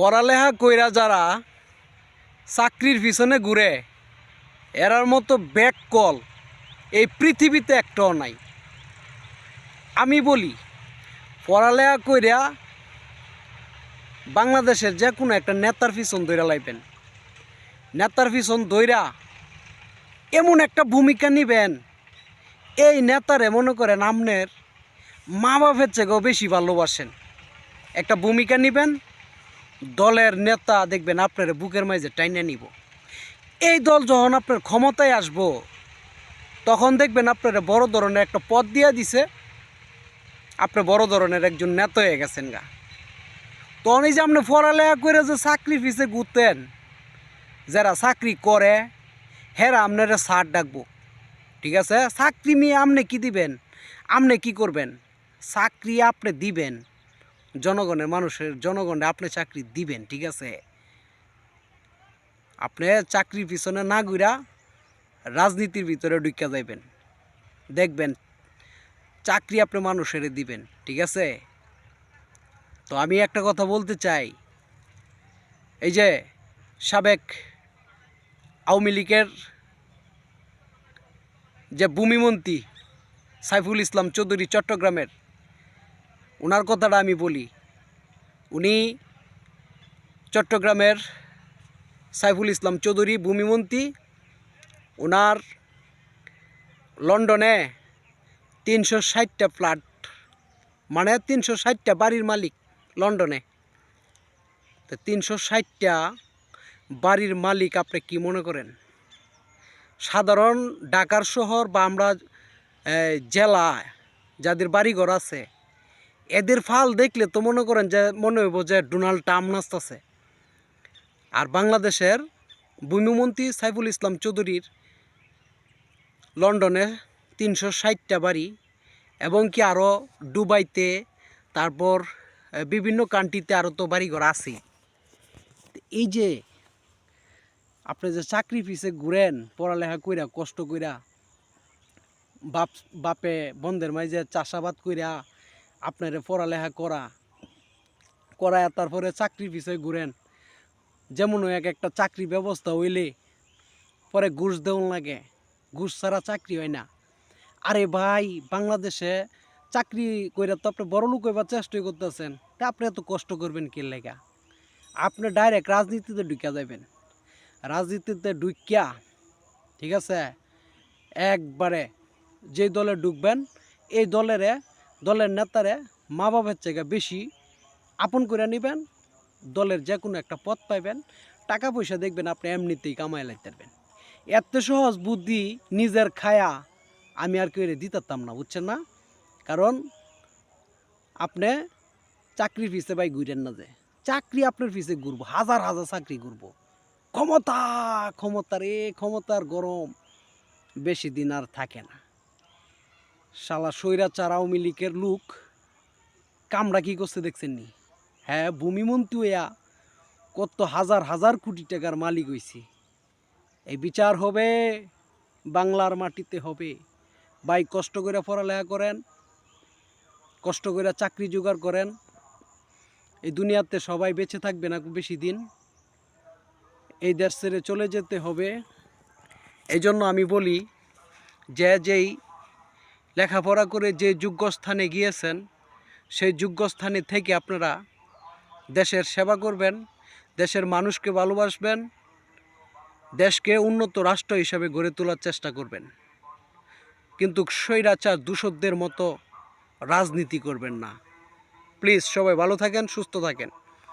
পড়ালেখা কইরা যারা চাকরির পিছনে ঘুরে, এরার মতো ব্যাক কল এই পৃথিবীতে একটাও নাই। আমি বলি, পড়ালেখা কইরা বাংলাদেশের যে কোনো একটা নেতার পিছন দইরা লাইবেন। নেতার পিছন দইরা এমন একটা ভূমিকা নিবেন, এই নেতারে মনে করেন আমনের মা বাপের থেকেও বেশি ভালোবাসেন। একটা ভূমিকা নিবেন দলের নেতা দেখবেন আপনার বুকের মাঝে টাইনে নিব। এই দল যখন আপনার ক্ষমতায় আসব, তখন দেখবেন আপনার বড় ধরনের একটা পদ দিয়ে দিছে। আপনি বড় ধরনের একজন নেতা হয়ে গেছেন গা। তখন এই যে আপনি পড়ালেখা করে যে চাকরি ফিসে ঘুরতেন, যারা চাকরি করে, হেরা আপনারা সার ডাকবো। ঠিক আছে? চাকরি নিয়ে আপনি কি দিবেন? আপনি কি করবেন? চাকরি আপনি দিবেন। জনগণের মানুষের জনগণে আপনি চাকরি দিবেন, ঠিক আছে? আপনি চাকরির পিছনে না ঘুরা রাজনীতির ভিতরে ঢুকা যাইবেন। দেখবেন চাকরি আপনি মানুষের দিবেন, ঠিক আছে? তো আমি একটা কথা বলতে চাই। এই যে সাবেক আওয়ামী লীগের যে ভূমিমন্ত্রী সাইফুল ইসলাম চৌধুরী চট্টগ্রামের ওনার কথাটা আমি বলি। উনি চট্টগ্রামের সাইফুল ইসলাম চৌধুরী, ভূমিমন্ত্রী। ওনার লন্ডনে তিনশো ষাটটা ফ্ল্যাট মানে তিনশো ষাটটা বাড়ির মালিক লন্ডনে। তো তিনশো ষাটটা বাড়ির মালিক আপনি কি মনে করেন? সাধারণ ঢাকার শহর বা আমরা জেলা যাদের বাড়িঘর আছে এদের ফাল দেখলে তো মনে করেন যে মনে হইব যে ডোনাল্ড ট্রাম্প নাচতেছে। আর বাংলাদেশের ভূমিমন্ত্রী সাইফুল ইসলাম চৌধুরীর লন্ডনে তিনশো ষাটটা বাড়ি এবং কি আরও দুবাইতে, তারপর বিভিন্ন কান্ট্রিতে আরও তো বাড়িঘর আছে এই যে আপনি যে চাকরি পিছে ঘুরেন, পড়ালেখা কইরা, কষ্ট কইরা, বাপ, বাপে বন্ধের মাঝে চাষাবাদ কইরা আপনার পড়ালেখা করা, করায় তারপরে চাকরি পিছে ঘুরেন। যেমন এক একটা চাকরি ব্যবস্থা হইলে পরে ঘুষ দেওয়ান লাগে, ঘুষ ছাড়া চাকরি হয় না। আরে ভাই, বাংলাদেশে চাকরি কইরা তো আপনি বড় লোক হইবার চেষ্টাই করতেছেন, তা আপনি এত কষ্ট করবেন কে লেগা? আপনি ডাইরেক্ট রাজনীতিতে ঢুকিয়া যাবেন রাজনীতিতে ঢুকিয়া ঠিক আছে? একবারে যে দলে ঢুকবেন, এই দলেরে দলের নেতারে মা বাবার থেকে বেশি আপন করে নেবেন, দলের যে কোনো একটা পথ পাইবেন টাকা পয়সা দেখবেন আপনি এমনিতেই কামাই লাইতে পারবেন এত সহজ বুদ্ধি, নিজের খায়া আমি আর কেউ দিতাম না, বুঝছেন না? কারণ আপনি চাকরির পিছে ভাই ঘুরেন না যে। চাকরি আপনার পিছে ঘুরবো, হাজার হাজার চাকরি ঘুরবো। ক্ষমতা ক্ষমতার এ ক্ষমতার গরম। বেশি দিন আর থাকে না। শালা স্বৈরাচার আওয়ামী লীগের লোক, কামড়া কি করছে দেখছেন নি হ্যাঁ ভূমিমন্ত্রী হইয়া কত হাজার হাজার কোটি টাকার মালিক হইছে। এই বিচার হবে, বাংলার মাটিতে হবে। ভাই, কষ্ট করে পড়ালেখা করেন, কষ্ট করে চাকরি জোগাড় করেন। এই দুনিয়াতে সবাই বেঁচে থাকবে না বেশি দিন। এই দেশ ছেড়ে চলে যেতে হবে। এই জন্য আমি বলি, যে যেই লেখাপড়া করে যে যোগ্য স্থানে গিয়েছেন, সেই যোগ্য স্থানে থেকে আপনারা দেশের সেবা করবেন, দেশের মানুষকে ভালোবাসবেন, দেশকে উন্নত রাষ্ট্র হিসাবে গড়ে তোলার চেষ্টা করবেন। কিন্তু স্বৈরাচার দূষকদের মতো রাজনীতি করবেন না। প্লিজ সবাই ভালো থাকেন, সুস্থ থাকেন।